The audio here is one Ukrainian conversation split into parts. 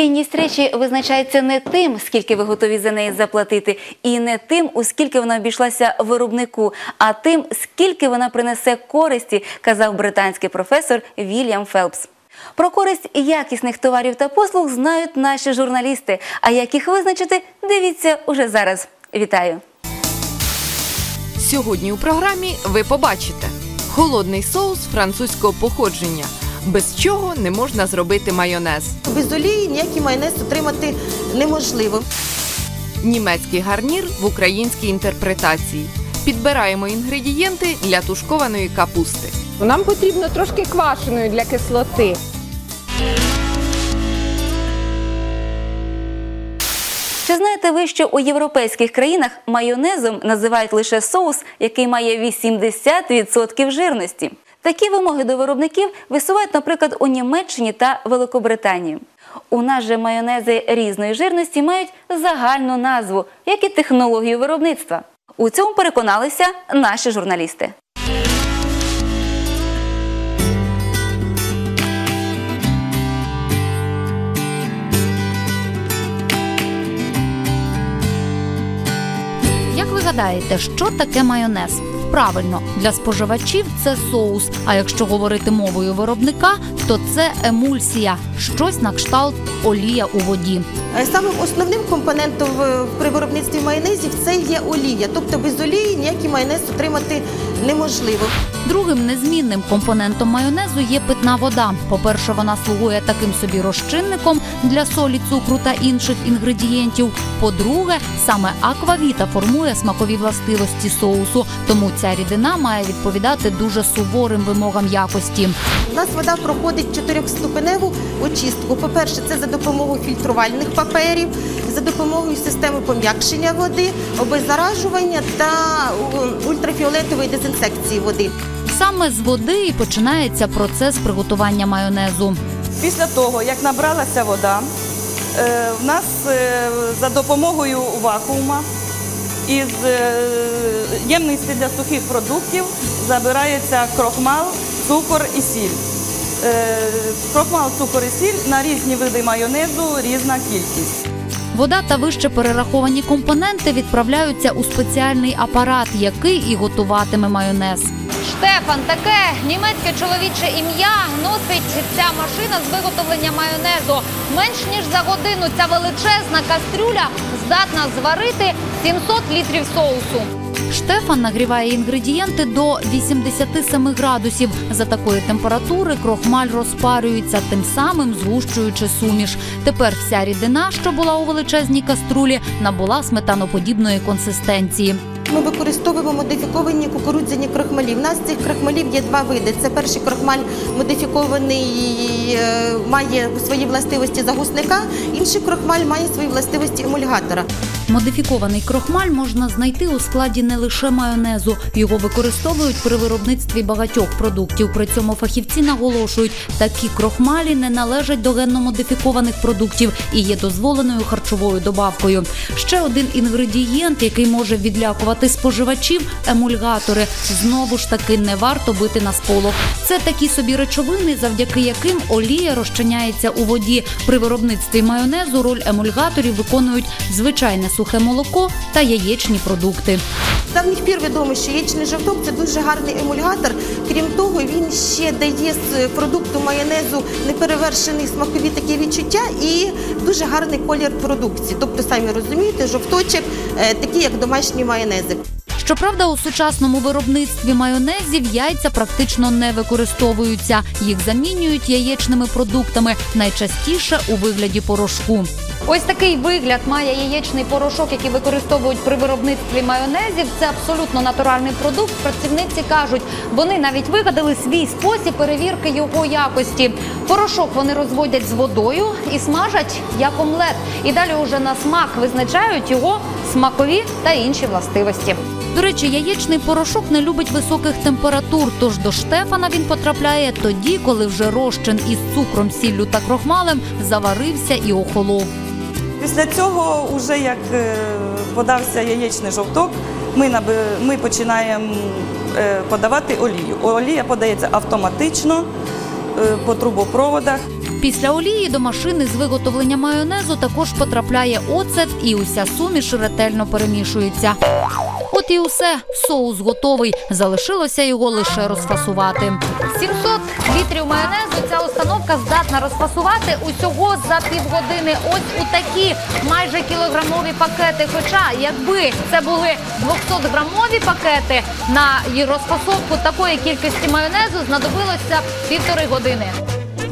Цінність речі визначається не тим, скільки ви готові за неї заплатити, і не тим, у скільки вона обійшлася виробнику, а тим, скільки вона принесе користі, казав британський професор Вільям Фелпс. Про користь якісних товарів та послуг знають наші журналісти. А як їх визначити, дивіться уже зараз. Вітаю! Сьогодні у програмі ви побачите холодний соус французького походження, без чого не можна зробити майонез, Без олії ніякий майонез отримати неможливо. німецький гарнір в українській інтерпретації. Підбираємо інгредієнти для тушкованої капусти. Нам потрібно трошки квашеної для кислоти. Чи знаєте ви, що у європейських країнах майонезом називають лише соус, який має 80% жирності? Такі вимоги до виробників висувають, наприклад, у Німеччині та Великобританії. У нас же майонези різної жирності мають загальну назву, як і технологію виробництва. У цьому переконалися наші журналісти. Як ви гадаєте, що таке майонез? Правильно, для споживачів це соус. А якщо говорити мовою виробника, то це емульсія, щось на кшталт олія у воді. Е, Самим основним компонентом при виробництві майонезів це є олія. Тобто без олії ніякий майонез отримати неможливо. Другим незмінним компонентом майонезу є питна вода. По-перше, вона слугує таким собі розчинником для солі, цукру та інших інгредієнтів. По-друге, саме аквавіта формує смакові властивості соусу, тому ця рідина має відповідати дуже суворим вимогам якості. У нас вода проходить чотирьохступеневу очистку. По-перше, це за допомогою фільтрувальних паперів, за допомогою системи пом'якшення води, обеззаражування та ультрафіолетової дезінсекції води. Саме з води і починається процес приготування майонезу. Після того, як набралася вода, е, в нас е, за допомогою вакуума із е, ємності для сухих продуктів забирається крохмал, цукор і сіль. Крохмал, цукор і сіль на різні види майонезу різна кількість. Вода та вище перераховані компоненти відправляються у спеціальний апарат, який і готуватиме майонез. Штефан, таке німецьке чоловіче ім'я носить ця машина з виготовлення майонезу. Менш ніж за годину ця величезна кастрюля здатна зварити 700 літрів соусу. Штефан нагріває інгредієнти до 87 градусів. За такої температури крохмаль розпарюється, тим самим згущуючи суміш. Тепер вся рідина, що була у величезній каструлі, набула сметаноподібної консистенції. Ми використовуємо модифіковані кукурудзяні крохмалі. У нас цих крохмалів є два види. Це перший крохмаль модифікований, е, має свої властивості загусника, інший крохмаль має свої властивості емульгатора. Модифікований крохмаль можна знайти у складі не лише майонезу. Його використовують при виробництві багатьох продуктів. При цьому фахівці наголошують, такі крохмалі не належать до генно модифікованих продуктів і є дозволеною харчовою добавкою. Ще один інгредієнт, який може відлякувати споживачів емульгатори. Знову ж таки не варто бити на сполох. Це такі собі речовини, завдяки яким олія розчиняється у воді. При виробництві майонезу роль емульгаторів виконують звичайне сухе молоко та яєчні продукти. З давніх пір відомо, що яєчний жовток це дуже гарний емульгатор. Крім того, він ще дає з продукту майонезу неперевершений смакові такі відчуття і дуже гарний колір продукції. Тобто, самі розумієте, жовточок е, такий, як домашні майонези. Щоправда, у сучасному виробництві майонезів яйця практично не використовуються. Їх замінюють яєчними продуктами, найчастіше у вигляді порошку. Ось такий вигляд має яєчний порошок, який використовують при виробництві майонезів. Це абсолютно натуральний продукт. Працівниці кажуть, вони навіть вигадали свій спосіб перевірки його якості. Порошок вони розводять з водою і смажать як омлет. І далі уже на смак визначають його смакові та інші властивості. До речі, яєчний порошок не любить високих температур, тож до Штефана він потрапляє тоді, коли вже розчин із цукром, сіллю та крохмалем заварився і охолов. Після цього, вже як е, подався яєчний жовток, ми, ми починаємо е, подавати олію. Олія подається автоматично е, по трубопроводах. Після олії до машини з виготовлення майонезу також потрапляє оцет і уся суміш ретельно перемішується. От і усе, соус готовий. Залишилося його лише розфасувати. 700 літрів майонезу ця установка здатна розфасувати усього за півгодини. Ось у такі майже кілограмові пакети. Хоча, якби це були 200-грамові пакети, на розфасовку такої кількості майонезу знадобилося півтори години.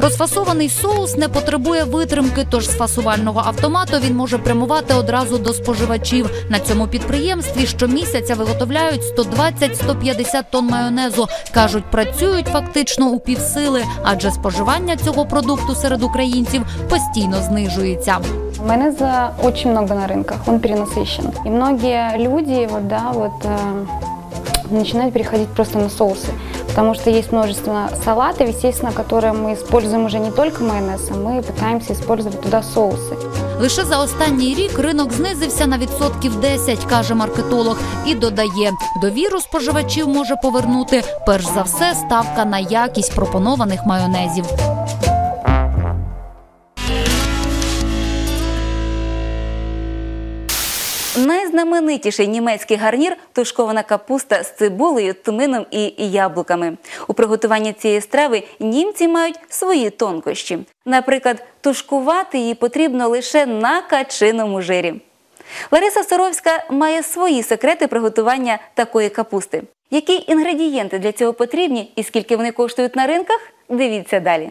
Розфасований соус не потребує витримки, тож з фасувального автомату він може прямувати одразу до споживачів. На цьому підприємстві щомісяця виготовляють 120-150 тонн майонезу. кажуть, працюють фактично у півсили, адже споживання цього продукту серед українців постійно знижується. Майонеза очень много на рынках, он перенасыщен. И многие люди вот, да, вот, э, начинают переходить просто на соусы, потому что есть множество салатов, естественно, которые мы используем уже не только майонез, а мы пытаемся использовать туда соусы. Лише за останній рік ринок знизився на відсотків 10, каже маркетолог, і додає, довіру споживачів може повернути перш за все ставка на якість пропонованих майонезів. Найзнаменитіший німецький гарнір тушкована капуста з цибулею, тмином і яблуками. У приготуванні цієї страви німці мають свої тонкощі. Наприклад, тушкувати її потрібно лише на качиному жирі. Лариса Соровська має свої секрети приготування такої капусти. Які інгредієнти для цього потрібні і скільки вони коштують на ринках? Дивіться далі.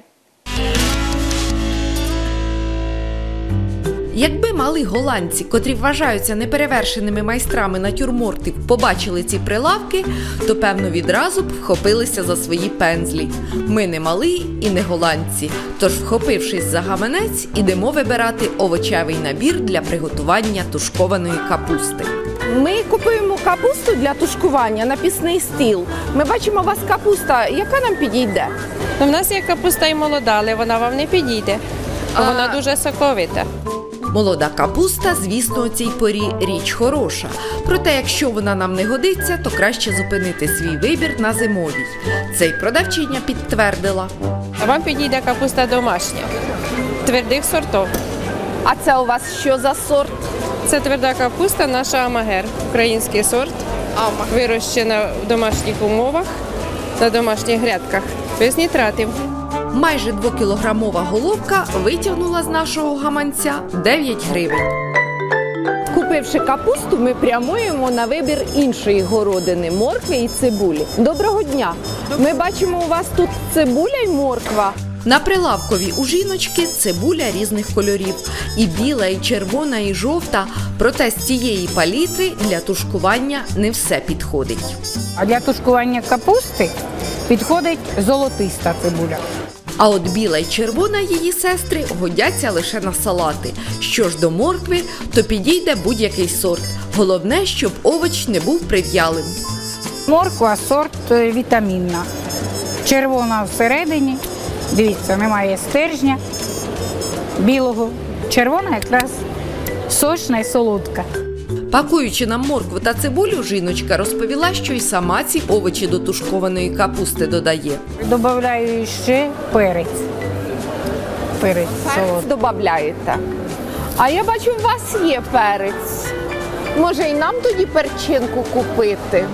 Якби мали голландці, котрі вважаються неперевершеними майстрами натюрмортів, побачили ці прилавки, то певно відразу б вхопилися за свої пензлі. Ми не мали і не голландці. Тож, вхопившись за гаманець, ідемо вибирати овочевий набір для приготування тушкованої капусти. Ми купуємо капусту для тушкування на пісний стіл. Ми бачимо у вас капуста, яка нам підійде. Ну, в нас є капуста і молода, але вона вам не підійде. Вона дуже соковита. Молода капуста, звісно, у цій порі річ хороша. Проте, якщо вона нам не годиться, то краще зупинити свій вибір на зимовій. Це й продавчиня підтвердила. А вам підійде капуста домашня, твердих сортів. А це у вас що за сорт? Це тверда капуста, наша Амагер, український сорт, вирощена в домашніх умовах, на домашніх грядках, без нітратів. Майже двокілограмова головка витягнула з нашого гаманця 9 гривень. Купивши капусту, ми прямуємо на вибір іншої городини моркви і цибулі. Доброго дня! Ми бачимо у вас тут цибуля й морква. На прилавкові у жіночки цибуля різних кольорів. І біла, і червона, і жовта. Проте з цієї палітри для тушкування не все підходить. А для тушкування капусти підходить золотиста цибуля. А от біла й червона її сестри годяться лише на салати. Що ж до моркви, то підійде будь-який сорт. Головне, щоб овоч не був прив'ялим. Морква сорт е, вітамінна. Червона всередині. Дивіться, немає стержня білого. Червона якраз сочна і солодка. Пакуючи нам моркву та цибулю, жіночка розповіла, що й сама ці овочі до тушкованої капусти додає. Добавляю ще перець. Перець солодкий. Додаєте. А я бачу, у вас є перець. Може, і нам тоді перчинку купити?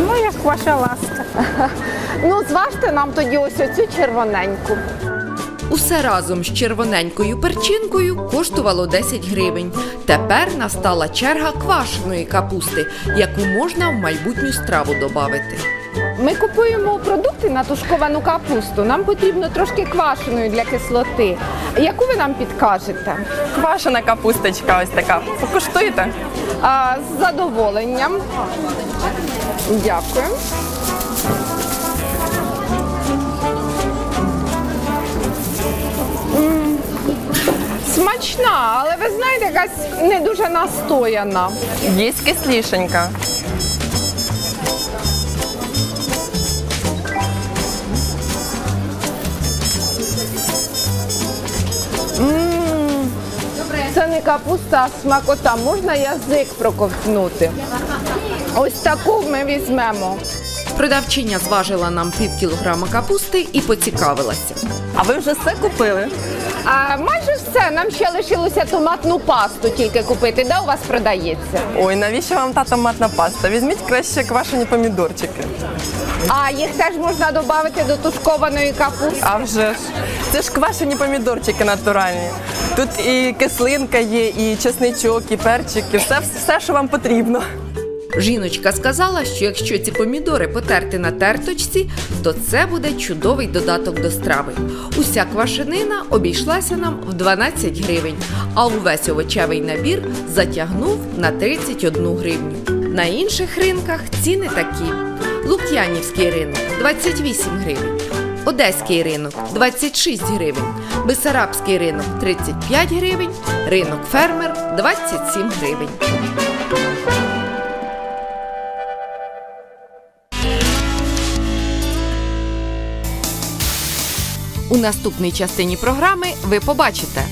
Ну, як ваша ласка. Ну, зважте нам тоді ось оцю червоненьку. Усе разом з червоненькою перчинкою коштувало 10 гривень. Тепер настала черга квашеної капусти, яку можна в майбутню страву додати. Ми купуємо продукти на тушковану капусту. Нам потрібно трошки квашеної для кислоти. Яку ви нам підкажете? Квашена капусточка ось така. Покуштуєте? А, з задоволенням. Дякую. Смачна, але ви знаєте, якась не дуже настояна. Є кислішенька. Це не капуста, а смакота. Можна язик проковтнути. Ось таку ми візьмемо. Продавчиня зважила нам пів кілограма капусти і поцікавилася. А ви вже все купили? А майже все. Нам ще лишилося томатну пасту тільки купити. Де у вас продається? Ой, навіщо вам та томатна паста? Візьміть краще квашені помідорчики. А їх теж можна додати до тушкованої капусти. А вже ж. Це ж квашені помідорчики натуральні. Тут і кислинка є, і чесничок, і перчик, і все, все, що вам потрібно. Жіночка сказала, що якщо ці помідори потерти на терточці, то це буде чудовий додаток до страви. Уся квашенина обійшлася нам в 12 гривень, а увесь овочевий набір затягнув на 31 гривню. На інших ринках ціни такі: Лук'янівський ринок 28 гривень. Одеський ринок 26 гривень, Бесарабський ринок 35 гривень, ринок фермер 27 гривень. У наступній частині програми ви побачите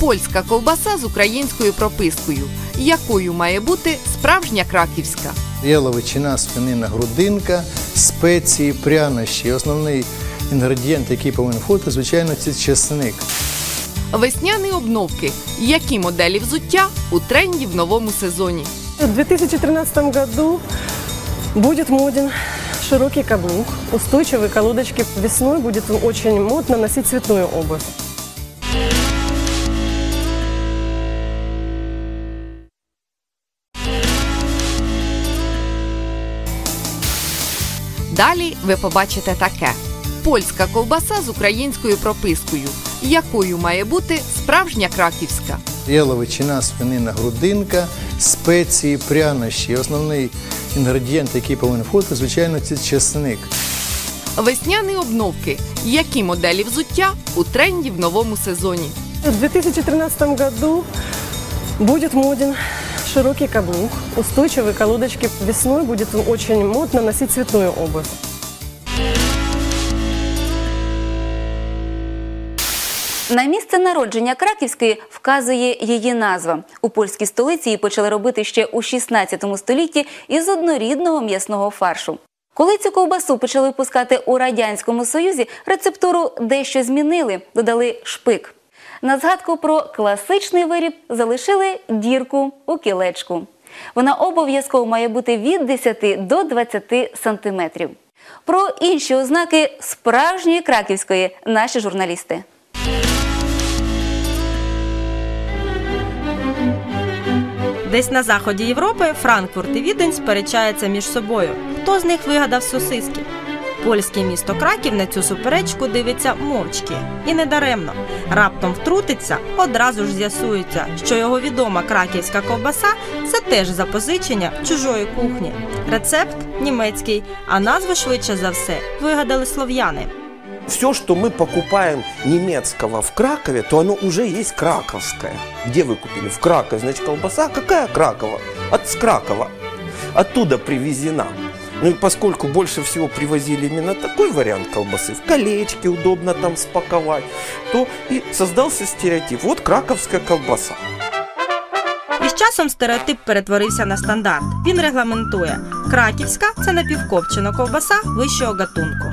польська ковбаса з українською пропискою, якою має бути справжня краківська. Яловичина, свинина, грудинка, спеції, прянощі. Основний інгредієнт, який повинен входити, звичайно, це чесник. Весняні обновки, які моделі взуття у тренді в новому сезоні. В 2013 году будет моден широкий каблук, устойчивые колодочки. Весной будет очень модно носить цветную обувь. Далі ви побачите таке: польська ковбаса з українською пропискою, якою має бути справжня краківська. Яловичина, свинина, грудинка, спеції, прянощі. Основний інгредієнт, який повинен входити, звичайно, це чесник. Весняні обновки, які моделі взуття у тренді в новому сезоні. У 2013 году буде моден широкий каблук, устойчивые колодочки. Весной будет очень модно носить цветную обувь. На місце народження Краківської вказує її назва. У польській столиці її почали робити ще у 16 столітті із однорідного м'ясного фаршу. Коли цю ковбасу почали випускати у радянському союзі, рецептуру дещо змінили, додали шпик. На згадку про класичний виріб залишили дірку у кілечку. Вона обов'язково має бути від 10 до 20 сантиметрів. Про інші ознаки справжньої краківської наші журналісти. Десь на заході Європи Франкфурт і Відень сперечаються між собою. Хто з них вигадав сосиски? Польське місто Краків на цю суперечку дивиться мовчки і недаремно. Раптом втрутиться, одразу ж з'ясується, що його відома краківська ковбаса це теж запозичення чужої кухні. Рецепт німецький, а назву швидше за все вигадали слов'яни. Все, что мы покупаем немецкого в Кракове, то оно уже есть краковское. Где вы купили? В Кракове. Значит, колбаса какая Кракова? От с Кракова. Оттуда привезена. Ну и поскольку больше всего привозили именно такой вариант колбасы, в колечке удобно там спаковать, то и создался стереотип. Вот краковская колбаса. З часом стереотип перетворився на стандарт. Він регламентує: краківська це напівкопчена ковбаса вищого гатунку.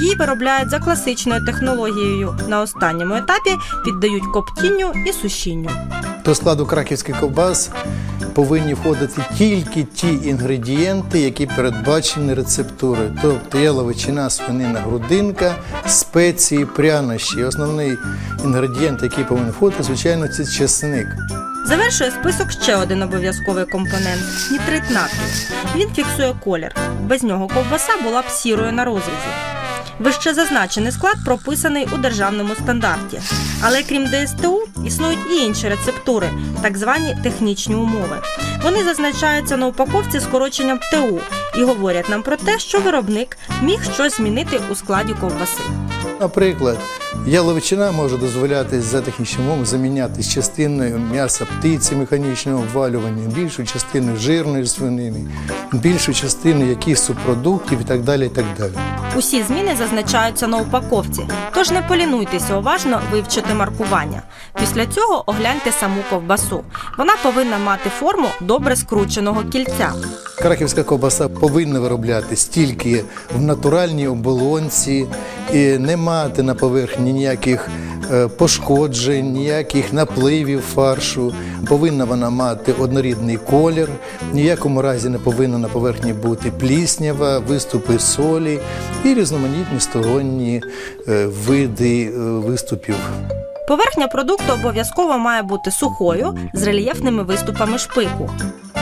Її виробляють за класичною технологією. На останньому етапі піддають коптінню і сушінню. До складу краківських ковбас повинні входити тільки ті інгредієнти, які передбачені рецептурою. Тобто яловичина, свинина, грудинка, спеції, прянощі. Основний інгредієнт, який повинен входити, звичайно, це чесник. Завершує список ще один обов'язковий компонент нітрит натрію. Він фіксує колір. Без нього ковбаса була б сірою на розрізі. Вище зазначений склад прописаний у державному стандарті. Але крім ДСТУ, існують і інші рецептури, так звані технічні умови. Вони зазначаються на упаковці скороченням ТУ і говорять нам про те, що виробник міг щось змінити у складі ковбаси. Наприклад, яловичина може дозволяти за технічним умовами заміняти частиною м'яса птиці механічного обвалювання, більшу частину жирної свинини, більшу частину якихось субпродуктів і так далі. І так далі. Усі зміни зазначаються на упаковці, тож не полінуйтеся уважно вивчити маркування. Після цього огляньте саму ковбасу. Вона повинна мати форму добре скрученого кільця. Краківська ковбаса повинна вироблятись тільки в натуральній оболонці і не мати на поверхні ні ніяких е, пошкоджень, ніяких напливів фаршу. Повинна вона мати однорідний колір. Ніякому разі не повинна на поверхні бути пліснява, виступи солі і різноманітні сторонні е, види е, виступів. Поверхня продукту обов'язково має бути сухою з рельєфними виступами шпику.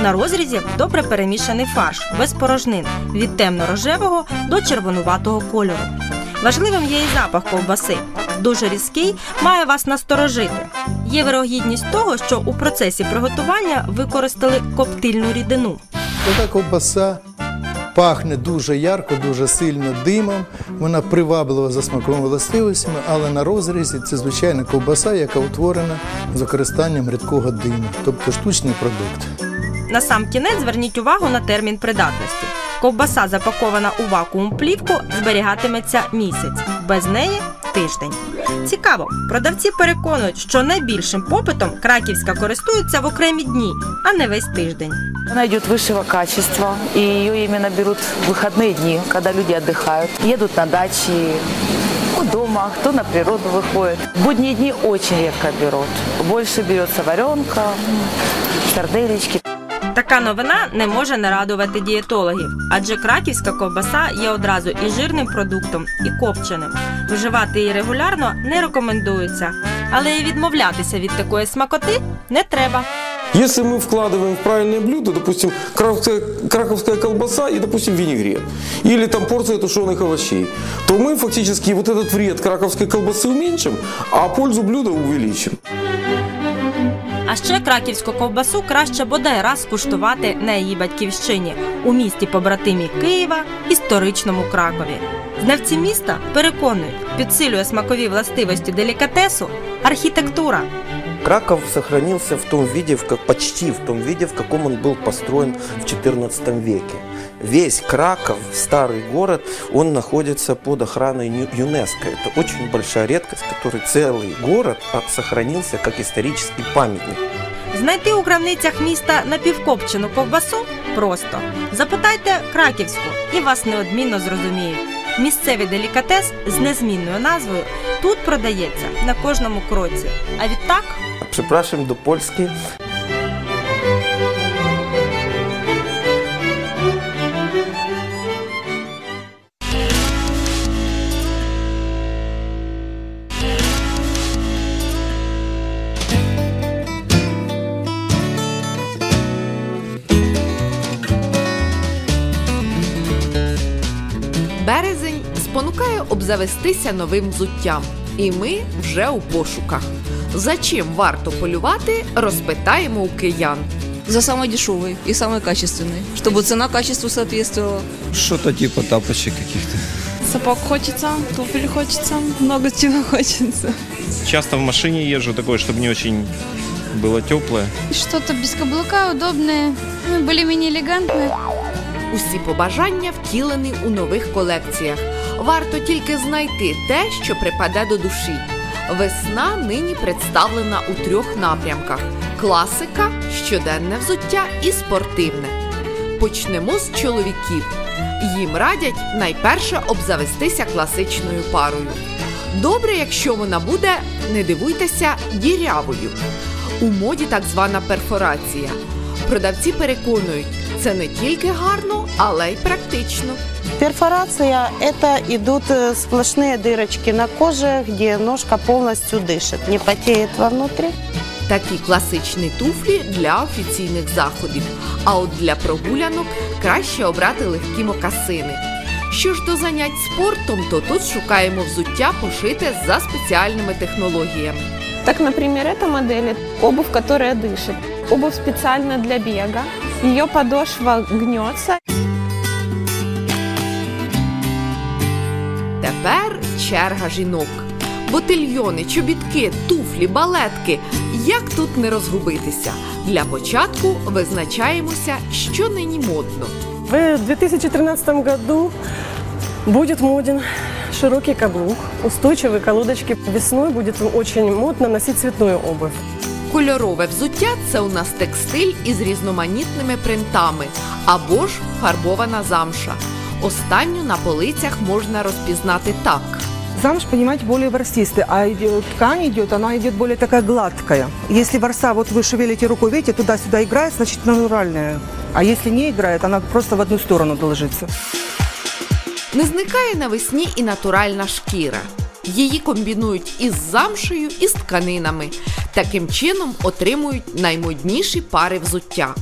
На розрізі добре перемішаний фарш без порожнин від темно-рожевого до червонуватого кольору. Важливим є і запах ковбаси. Дуже різкий має вас насторожити. Є вирогідність того, що у процесі приготування використали коптильну рідину. Така ковбаса пахне дуже ярко, дуже сильно димом. Вона приваблива за смаковими властивостями, але на розрізі це звичайна ковбаса, яка утворена з використанням рідкого диму, тобто штучний продукт. На сам кінець зверніть увагу на термін придатності. Ковбаса, запакована у вакуум плівку, зберігатиметься місяць, без неї тиждень. Цікаво, продавці переконують, що найбільшим попитом краківська користується в окремі дні, а не весь тиждень. Она идет высшего качества, и ее именно берут в выходные дни, когда люди отдыхают, едут на дачи, у дома, кто на природу выходит. В будние дни очень редко берут. Больше берется варенка, сарделечки. Така новина не може не радувати дієтологів, адже краківська ковбаса є одразу і жирним продуктом, і копченим. Вживати її регулярно не рекомендується, але і відмовлятися від такої смакоти не треба. Если мы вкладываем в правильное блюдо, допустим, краковская, краковская колбаса и, допустим, винегрет, или там порция тушеных овощей, то мы фактически вот этот вред краковской колбасы уменьшим, а пользу блюда увеличим. А ще краківську ковбасу краще бодай раз куштувати на її батьківщині у місті побратимі Києва, історичному Кракові. Знавці міста переконують, підсилює смакові властивості делікатесу архітектура. Краков сохранился в том виде, в как, почти в том виде, в каком он был построен в XIV веке Весь Краков, старый город, он находится под охраной Ню- ЮНЕСКО. Это очень большая редкость, который целый город а, сохранился как исторический памятник. Знайти у крамницях міста напівкопчену ковбасу просто. Запитайте краківську і вас неодмінно зрозуміють. Місцевий делікатес з незмінною назвою тут продається на кожному кроці. А відтак Przepraszam, do Polski обзавестися новим взуттям, і ми вже у пошуках. За чим варто полювати, розпитаємо у киян. За самый дешевый и самый качественный, чтобы цена качеству соответствовала. Что-то типа тапочек каких-то. Сапог хочется, туфель хочется, много чего хочется. Часто в машине езжу такое, чтобы не очень было теплое. Что-то без каблука, удобное, ну, более-менее элегантное. Усі побажання втілені у нових колекціях. Варто тільки знайти те, що припаде до душі. Весна нині представлена у трьох напрямках: класика, щоденне взуття і спортивне. Почнемо з чоловіків. Їм радять найперше обзавестися класичною парою. Добре, якщо вона буде, не дивуйтеся, дірявою. У моді так звана перфорація. Продавці переконують, це не тільки гарно, але й практично. Перфорация – это идут э, сплошные дырочки на коже, где ножка полностью дышит, не потеет вовнутрь. Такі класичні туфлі для офіційних заходів. А от для прогулянок краще обрати легкі мокасини. Що ж до занять спортом, то тут шукаємо взуття пошите за спеціальними технологіями. Так, например, эта модель – обувь, которая дышит. Обувь специально для бега. Ее подошва гнется. Тепер черга жінок. Ботильйони, чобітки, туфлі, балетки. Як тут не розгубитися? Для початку визначаємося, що нині модно. В 2013 году будет моден широкий каблук, устойчивые колодочки. Весной будет очень модно носить цветную обувь. Кольорове взуття це у нас текстиль із різноманітними принтами або ж фарбована замша. Останню на полицях можна розпізнати так. замш, понимаете, более ворсистый, а идет- ткань идет, она идет более такая гладкая. Если ворса, вот вы шевелите рукой, видите, туда-сюда играет, значит натуральная. А если не играет, она просто в одну сторону ложится. Не зникає навесні і натуральна шкіра. Її комбінують із замшею і з тканинами. Таким чином отримують наймодніші пари взуття.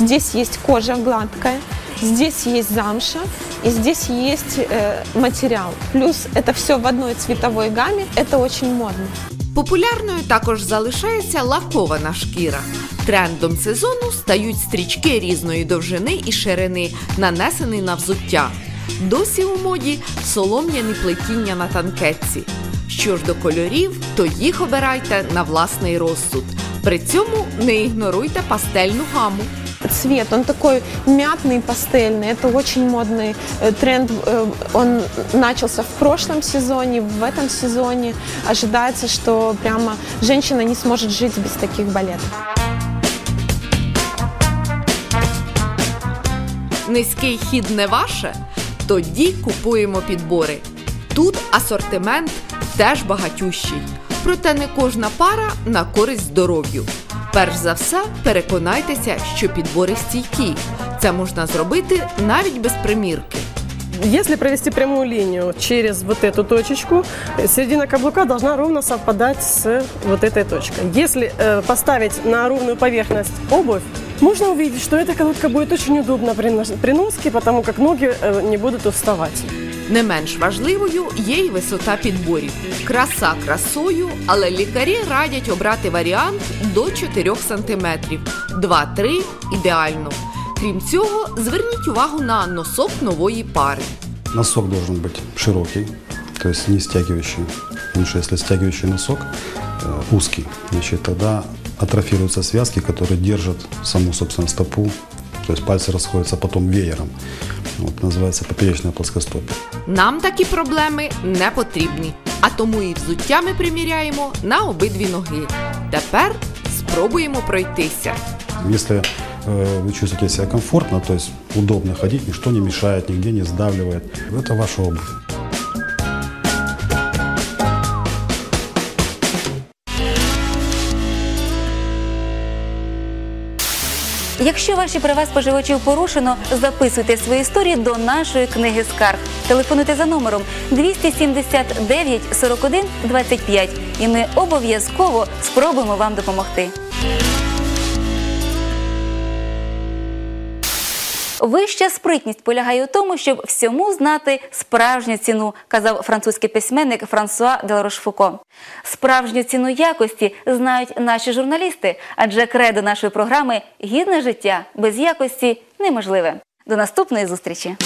Здесь есть кожа гладкая, здесь есть замша, и здесь есть э, материал. Плюс это все в одной цветовой гамме, это очень модно. Популярною також залишається лакована шкіра. Трендом сезону стають стрічки різної довжини і ширини, нанесені на взуття. Досі у моді солом'яні плетіння на танкетці. Що ж до кольорів, то їх обирайте на власний розсуд. При цьому не ігноруйте пастельну гаму. Цвет, он такой мятный, пастельный. Это очень модный э, тренд. Э, Он начался в прошлом сезоне, в этом сезоне. Ожидается, что прямо женщина не сможет жить без таких балетов. Низький хід не ваше? Тоді купуємо підбори. Тут асортимент теж багатющий. Проте не кожна пара на користь здоров'ю. Перш за все, переконайтеся, що підбори стійкі. Це можна зробити навіть без примірки. Если провести прямую линию через вот эту точечку, середина каблука должна ровно совпадать с вот этой точкой. Если э, поставить на ровную поверхность обувь, можно увидеть, что эта колодка будет очень удобна при нос- при носке, потому как ноги э, не будут уставать. Не менш важливою є й висота підборів. Краса красою, але лікарі радять обрати варіант до 4 см. 2-3 ідеально. Крім цього, зверніть увагу на носок нової пари. Носок должен быть широкий, то есть не стягивающий. Потому что если стягивающий носок э, узкий, значит тогда атрофируются связки, которые держат саму, собственно, стопу. То есть пальцы расходятся потом веером. Вот, называется поперечное плоскостопие. Нам такі проблеми не потрібні, а тому і взуття ми приміряємо на обидві ноги. Тепер спробуємо пройтися. Если э, вы чувствуете себя комфортно, то есть удобно ходить, ничто не мешает, нигде не сдавливает, это ваша обувь. Якщо ваші права споживачів порушено, записуйте свої історії до нашої книги скарг. Телефонуйте за номером 279 41 25 і ми обов'язково спробуємо вам допомогти. Вища спритність полягає у тому, щоб всьому знати справжню ціну, казав французький письменник Франсуа Деларошфуко. Справжню ціну якості знають наші журналісти, адже кредо нашої програми гідне життя без якості неможливе. До наступної зустрічі!